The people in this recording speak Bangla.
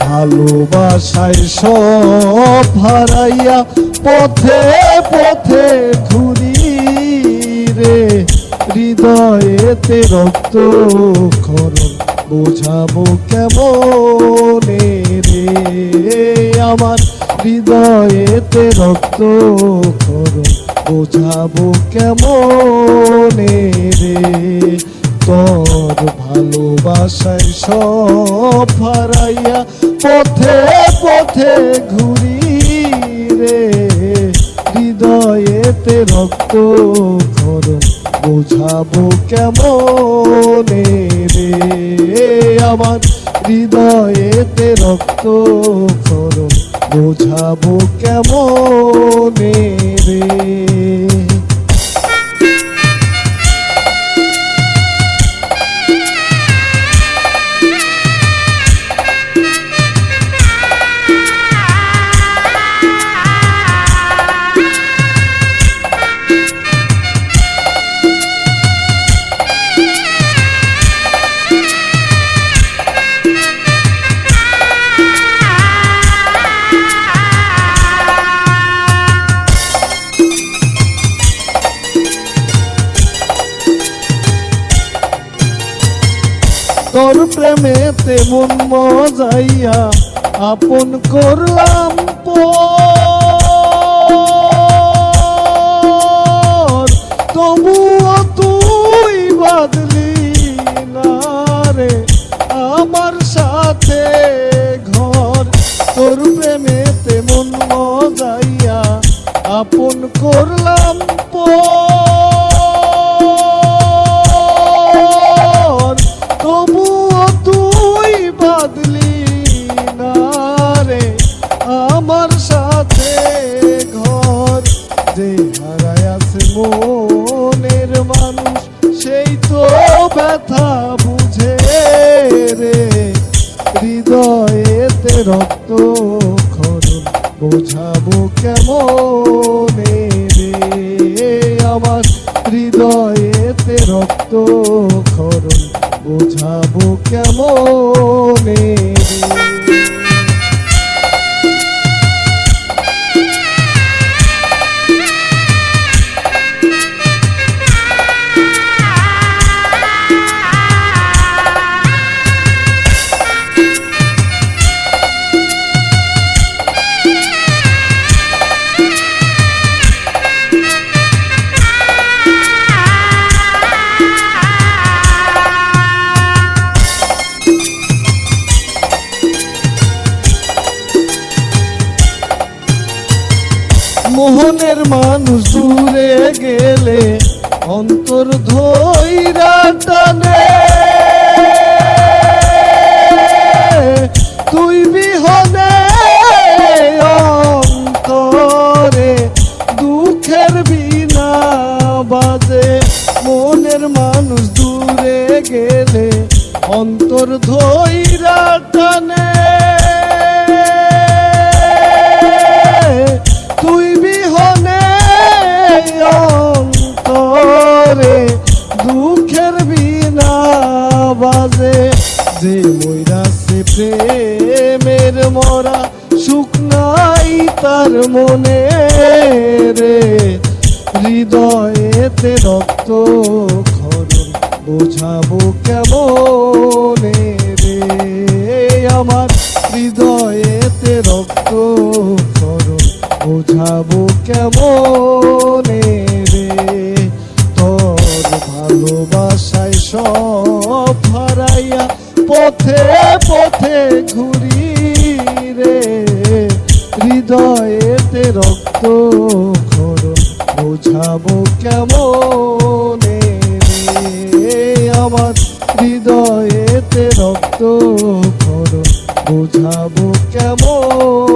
ভালোবাসায় সব হারাইয়া পথে পথে ঘুরি রে। হৃদয়েতে রক্ত খরণ বোঝাবো কেমন রে? আমার হৃদয়েতে রক্ত খরণ বোঝাবো কেমন রে? তোর ভালোবাসায় সব হারাইয়া পথে পথে ঘুরি রে হৃদয়েতে রক্ত খরণ বোঝাবো কেমন রে? আমার হৃদয়েতে রক্ত খরণ বোঝাবো কেমন তোর প্রেমেতে মন মজাইয়া আপন করলাম তবুও তুই বাদলি রে, আমার সাথে ঘর। তোর প্রেমেতে মন মজাইয়া আপন করলাম পর। হৃদয়েতে রক্ত খরণ বোঝাবো কেমন? গেলে অন্তর ধৈরা টানে। তুই বিহনে অন্তরে দুঃখের বিনা বাজে, মনের মানুষ দূরে গেলে অন্তর ধৈরা টানে। সে ময়রাছে প্রেমের মরা, সুখ নাই তার মনে রে। হৃদয়েতে রক্ত খরণ বোঝাবো কেমনে রে? আমার হৃদয়েতে রক্ত খরণ বোঝাবো কেমনে রে? তোর ভালোবাসায় সব পথে পথে ঘুরি রে। হৃদয়েতে রক্ত খরণ বোঝাবো কেমন আমার হৃদয়েতে রক্ত খরণ বোঝাবো কেমন